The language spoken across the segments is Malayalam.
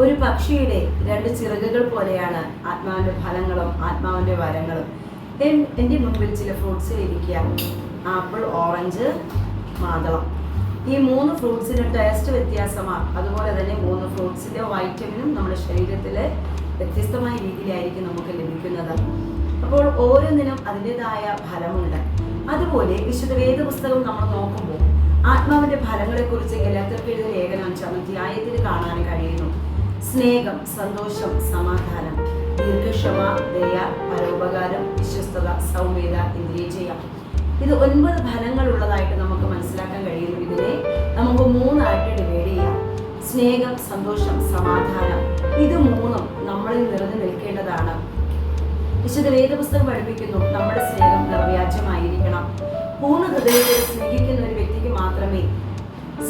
ഒരു പക്ഷിയുടെ രണ്ട് ചിറകുകൾ പോലെയാണ് ആത്മാവിന്റെ ഫലങ്ങളും ആത്മാവിന്റെ വരങ്ങളും. എൻ- എന്റെ മുമ്പിൽ ചില ഫ്രൂട്ട്സ് ഇരിക്കുക. ആപ്പിൾ ഓറഞ്ച് മാതളം. ഈ മൂന്ന് ഫ്രൂട്ട്സിന് ടേസ്റ്റ് വ്യത്യാസമാണ്. അതുപോലെ തന്നെ മൂന്ന് ഫ്രൂട്ട്സിന്റെ വൈറ്റമിനും നമ്മുടെ ശരീരത്തിൽ വ്യത്യസ്തമായ രീതിയിലായിരിക്കും നമുക്ക് ലഭിക്കുന്നത്. അപ്പോൾ ഓരോന്നിനും അതിന്റെതായ ഫലമുണ്ട്. അതുപോലെ വിശുദ്ധ വേദപുസ്തകം നമ്മൾ നോക്കുമ്പോൾ ആത്മാവിന്റെ ഫലങ്ങളെക്കുറിച്ച് ഗലാത്തർക്ക് എഴുതിയ ലേഖനം അഞ്ചാം അധ്യായത്തിൽ കാണാൻ കഴിയുന്നു. സ്നേഹം സന്തോഷം സമാധാനം ദീർഘക്ഷമ ദയ പരോപകാരം വിശ്വസ്തത സൗമ്യത ഇന്ദ്രിയജയ. ഇത് ഒൻപത് ഫലങ്ങൾ ഉള്ളതായിട്ട് നമുക്ക് മനസ്സിലാക്കാൻ കഴിയുന്നു. ഇതിനെ നമുക്ക് മൂന്നായിട്ട് ഡിവൈഡ് ചെയ്യാം. സ്നേഹം സന്തോഷം സമാധാനം. ഇത് മൂന്നും നമ്മളിൽ നിറഞ്ഞു നിൽക്കേണ്ടതാണ്. വിശുദ്ധ വേദപുസ്തകം പഠിപ്പിക്കുന്നു. നമ്മുടെ സ്നേഹം നിർവ്യാജമായിരിക്കണം പൂർണ ഹൃദയത്തിൽ സ്നേഹിക്കുന്ന ഒരു വ്യക്തിക്ക് മാത്രമേ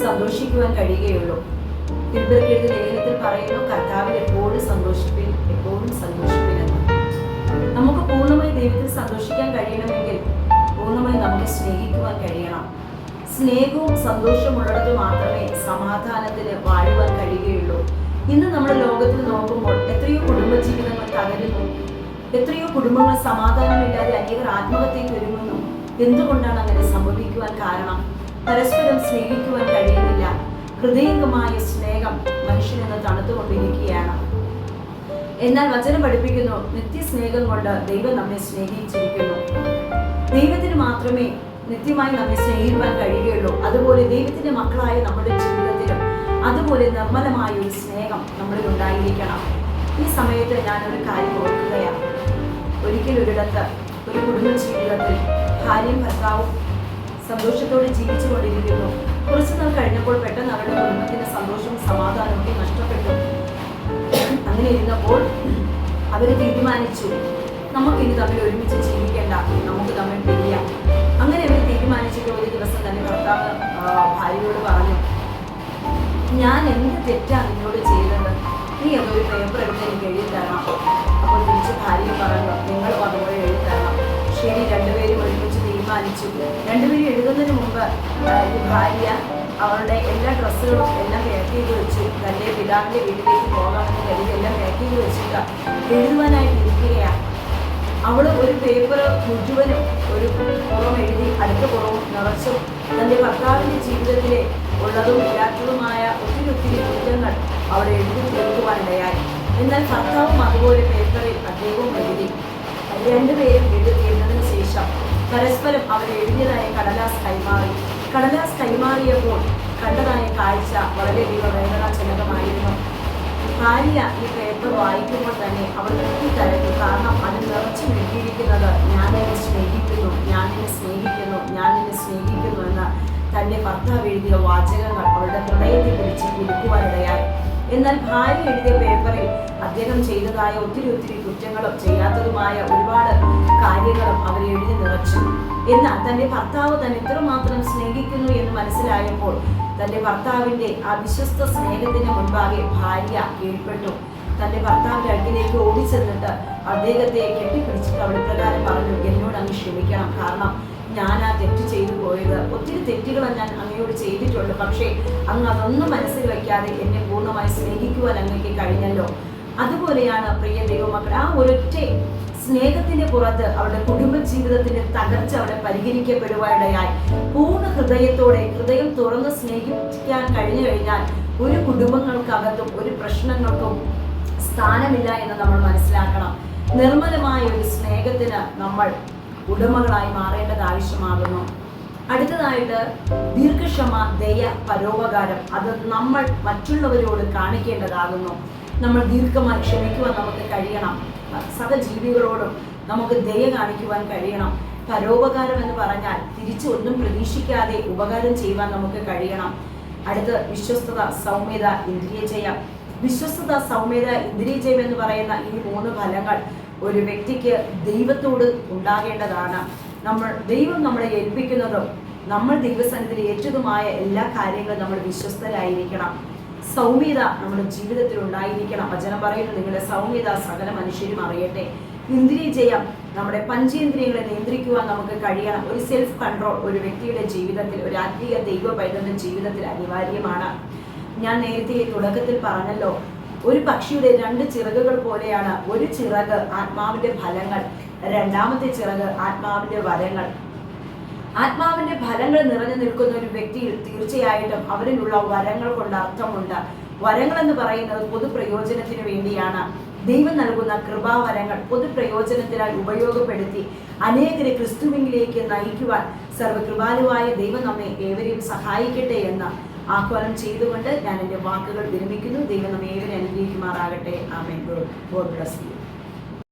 സന്തോഷിക്കുവാൻ കഴിയുകയുള്ളൂ. തിരുപ്പതിക്കെഴുതി ലേഖനത്തിൽ പറയുന്നു കർത്താവിൽ എപ്പോഴും സന്തോഷിപ്പിൻ എപ്പോഴും സന്തോഷിപ്പിനെന്ന് നമുക്ക് പൂർണമായി ദൈവത്തിൽ സന്തോഷിക്കാൻ കഴിയണമെങ്കിൽ പൂർണമായി നമുക്ക് സ്നേഹിക്കുവാൻ കഴിയണം. സ്നേഹവും സന്തോഷവും ഉള്ളിടത്ത് മാത്രമേ സമാധാനത്തിന് വാഴുവാൻ കഴിയുകയുള്ളൂ. ഇന്ന് നമ്മുടെ ലോകത്തിൽ നോക്കുമ്പോൾ എത്രയോ കുടുംബജീവിതങ്ങൾ തകരുന്നു. എത്രയോ കുടുംബങ്ങൾ സമാധാനമില്ലാതെ അനേകർ ആത്മഹത്യയ്ക്ക് ഒരുങ്ങുന്നു എന്തുകൊണ്ടാണ് അങ്ങനെ സംഭവിക്കുവാൻ കാരണം? പരസ്പരം സ്നേഹിക്കുവാൻ കഴിയുന്നില്ല. ഹൃദയംഗമായ സ്നേഹം മനുഷ്യനെന്ന് തണുത്തുകൊണ്ടിരിക്കുകയാണ്. എന്നാൽ വചനം പഠിപ്പിക്കുന്നു നിത്യസ്നേഹം കൊണ്ട് ദൈവം നമ്മെ സ്നേഹിച്ചിരിക്കുന്നു. ദൈവത്തിന് മാത്രമേ നിത്യമായി നമ്മെ സ്നേഹിക്കാൻ കഴിയുകയുള്ളൂ. അതുപോലെ ദൈവത്തിന്റെ മക്കളായ നമ്മുടെ ജീവിതത്തിലും അതുപോലെ നിർമ്മലമായ ഒരു സ്നേഹം നമ്മളിൽ ഉണ്ടായിരിക്കണം. ഈ സമയത്ത് ഞാനൊരു കാര്യം ഓർക്കുകയാണ്. ഒരിക്കലൊരിടത്ത് ഒരു കുടുംബ ജീവിതത്തിൽ ഭാര്യയും ഭർത്താവും സന്തോഷത്തോടെ ജീവിച്ചു കൊണ്ടിരിക്കുന്നു കുറച്ചു നാൾ കഴിഞ്ഞപ്പോൾ പെട്ടെന്ന് അവരുടെ കുടുംബത്തിന്റെ സന്തോഷവും സമാധാനവും ഒക്കെ നഷ്ടപ്പെട്ടു. അങ്ങനെ ഇരുന്നപ്പോൾ അവർ തീരുമാനിച്ചു നമുക്കിനി തമ്മിൽ ഒരുമിച്ച് ജീവിക്കേണ്ട നമുക്ക് തമ്മിൽ പിരിയാം. അങ്ങനെ അവർ തീരുമാനിച്ചിട്ട് ഒരു ദിവസം തന്നെ ഭർത്താവ് ഭാര്യയോട് പറഞ്ഞു ഞാൻ എന്ത് തെറ്റാണ് നിന്നോട് ചെയ്തത്? നീ അതൊരു പേപ്പർ എടുത്ത് എനിക്ക് എഴുതി തരണം. അപ്പോൾ തിരിച്ച് ഭാര്യ പറഞ്ഞു നിങ്ങളും തീരുമാനിച്ചു രണ്ടുപേരും എഴുതുന്നതിന് മുമ്പ് ഭാര്യ അവരുടെ എല്ലാ ഡ്രസ്സുകളും എല്ലാം പാക്ക് ചെയ്ത് വെച്ചു തന്റെ പിതാവിന്റെ വീട്ടിലേക്ക് പോകാമെന്ന് കരുതി എല്ലാം പാക്ക് ചെയ്ത് വെച്ചിട്ട് എഴുതുവാനായിട്ട് ഇരിക്കുകയാണ് അവൾ ഒരു പേപ്പർ മുഴുവനും ഒരു പുറം എഴുതി അടുത്ത പുറവും നിറച്ചും തന്റെ ഭർത്താവിന്റെ ജീവിതത്തിലെ ഉള്ളതും ഇല്ലാത്തതുമായ ഒത്തിരി ഒത്തിരി കുറ്റങ്ങൾ അവൾ എഴുതി തീർക്കുവാനിടയായി എന്നാൽ ഭർത്താവും അതുപോലെ പേപ്പറിൽ അദ്ദേഹവും എഴുതി. രണ്ടുപേരും എഴുതിയതിനു ശേഷം പരസ്പരം അവർ എഴുതിയതായ കടലാസ് കൈമാറി. കടലാസ് കൈമാറിയപ്പോൾ കണ്ടതായ കാഴ്ച വളരെയധികം വേദനാജനകമായിരുന്നു. ഭാര്യ ഈ പേപ്പർ വായിക്കുമ്പോൾ തന്നെ അവൾ ഞെട്ടിക്കരഞ്ഞു കാരണം അത് നിറച്ചു കിട്ടിയിരിക്കുന്നത് ഞാൻ എന്നെ സ്നേഹിക്കുന്നു ഞാൻ എന്നെ സ്നേഹിക്കുന്നു ഞാൻ എന്നെ സ്നേഹിക്കുന്നു എന്ന തന്റെ ഭർത്താവ് എഴുതിയ വാചകങ്ങൾ അവളുടെ ഹൃദയത്തിൽ പിടിച്ച് കുലുക്കുവാനിടയായി. എന്നാൽ ഭാര്യ എഴുതിയ പേപ്പറിൽ അദ്ദേഹം ചെയ്തതായ ഒത്തിരി ഒത്തിരി കുറ്റങ്ങളും ചെയ്യാത്തതുമായ ഒരുപാട് കാര്യങ്ങളും അവർ എഴുതി നിറച്ചു. എന്നാൽ തന്റെ ഭർത്താവ് തന്നെ ഇത്രമാത്രം സ്നേഹിക്കുന്നു എന്ന് മനസ്സിലായപ്പോൾ തന്റെ ഭർത്താവിന്റെ അവിശ്വസ്ത വിശ്വസ്ത സ്നേഹത്തിന് മുൻപാകെ ഭാര്യ കീഴ്പ്പെട്ടു. തന്റെ ഭർത്താവിന്റെ അടുക്കിലേക്ക് ഓടിച്ചെന്നിട്ട് അദ്ദേഹത്തെ കെട്ടിപ്പിടിച്ചിട്ട് അവിടെ പ്രകാരം പറഞ്ഞു എന്നോട് അങ്ങ് ക്ഷമിക്കണം. കാരണം ഞാൻ ആ തെറ്റ് ചെയ്തു പോയത്. ഒത്തിരി തെറ്റുകൾ ഞാൻ അങ്ങയോട് ചെയ്തിട്ടുണ്ട്. പക്ഷേ അങ്ങ് അതൊന്നും മനസ്സിൽ വയ്ക്കാതെ എന്നെ പൂർണമായി സ്നേഹിക്കുവാൻ അങ്ങേക്ക് കഴിഞ്ഞല്ലോ. അതുപോലെയാണ് പ്രിയ ദൈവമക്കൾ ആ ഒരൊറ്റ സ്നേഹത്തിന്റെ പുറത്ത് അവരുടെ കുടുംബ ജീവിതത്തിന്റെ തകർച്ച അവിടെ പരിഹരിക്കപ്പെടുവാനിടയായി പൂർണ ഹൃദയത്തോടെ ഹൃദയം തുറന്ന് സ്നേഹിക്കാൻ കഴിഞ്ഞു കഴിഞ്ഞാൽ ഒരു കുടുംബങ്ങൾക്കകത്തും ഒരു പ്രശ്നങ്ങൾക്കും സ്ഥാനമില്ല എന്ന് നമ്മൾ മനസ്സിലാക്കണം. നിർമ്മലമായ ഒരു സ്നേഹത്തിന് നമ്മൾ ഉടമകളായി മാറേണ്ടത് ആവശ്യമാകുന്നു. അടുത്തതായിട്ട് ദീർഘക്ഷമ ദയ പരോപകാരം അത് നമ്മൾ മറ്റുള്ളവരോട് കാണിക്കേണ്ടതാകുന്നു. നമ്മൾ ദീർഘമായി ക്ഷമിക്കുവാൻ നമുക്ക് കഴിയണം. സഹജീവികളോടും നമുക്ക് ദയ കാണിക്കുവാൻ കഴിയണം. പരോപകാരം എന്ന് പറഞ്ഞാൽ തിരിച്ചു ഒന്നും പ്രതീക്ഷിക്കാതെ ഉപകാരം ചെയ്യുവാൻ നമുക്ക് കഴിയണം. അടുത്ത് വിശ്വസ്തത സൗമ്യത ഇന്ദ്രിയജയം വിശ്വസ്തത സൗമ്യത ഇന്ദ്രിയജയം എന്ന് പറയുന്ന ഈ മൂന്ന് ഫലങ്ങൾ ഒരു വ്യക്തിക്ക് ദൈവത്തോട് ഉണ്ടാകേണ്ടതാണ്. നമ്മൾ ദൈവം നമ്മളെ ഏൽപ്പിക്കുന്നതും നമ്മൾ ദൈവസന്നിധിയിൽ ഏറ്റതുമായ എല്ലാ കാര്യങ്ങളും നമ്മൾ വിശ്വസ്തരായിരിക്കണം. സൗമ്യത നമ്മുടെ ജീവിതത്തിൽ ഉണ്ടായിരിക്കണം. വചനം പറയുന്നത് നിങ്ങളുടെ സൗമ്യത സകല മനുഷ്യരും അറിയട്ടെ. ഇന്ദ്രിയ ജയം നമ്മുടെ പഞ്ചേന്ദ്രിയങ്ങളെ നിയന്ത്രിക്കുവാൻ നമുക്ക് കഴിയണം. ഒരു സെൽഫ് കൺട്രോൾ ഒരു വ്യക്തിയുടെ ജീവിതത്തിൽ ഒരു ആത്മീയ ദൈവ പൈതന്റെ ജീവിതത്തിൽ അനിവാര്യമാണ്. ഞാൻ നേരത്തെ തുടക്കത്തിൽ പറഞ്ഞല്ലോ ഒരു പക്ഷിയുടെ രണ്ട് ചിറകുകൾ പോലെയാണ് ഒരു ചിറക് ആത്മാവിന്റെ ഫലങ്ങൾ രണ്ടാമത്തെ ചിറക് ആത്മാവിന്റെ വരങ്ങൾ. ആത്മാവിന്റെ ഫലങ്ങൾ നിറഞ്ഞു നിൽക്കുന്ന ഒരു വ്യക്തിയിൽ തീർച്ചയായിട്ടും അവരിലുള്ള വരങ്ങൾ കൊണ്ട് അർത്ഥമുണ്ട്. വരങ്ങൾ എന്ന് പറയുന്നത് പൊതുപ്രയോജനത്തിന് വേണ്ടിയാണ്. ദൈവം നൽകുന്ന കൃപാവരങ്ങൾ പൊതുപ്രയോജനത്തിനായി ഉപയോഗപ്പെടുത്തി അനേകരെ ക്രിസ്തുവിനിലേക്ക് നയിക്കുവാൻ സർവകൃപാലുവായ ദൈവം നമ്മെ ഏവരെയും സഹായിക്കട്ടെ എന്ന് ആഹ്വാനം ചെയ്തുകൊണ്ട് ഞാൻ എന്റെ വാക്കുകൾ വിരമിക്കുന്നു. ദൈവം നമ്മെ ഏവരെ അനുഗ്രഹിക്കുമാറാകട്ടെ. ആമേൻ. God bless you.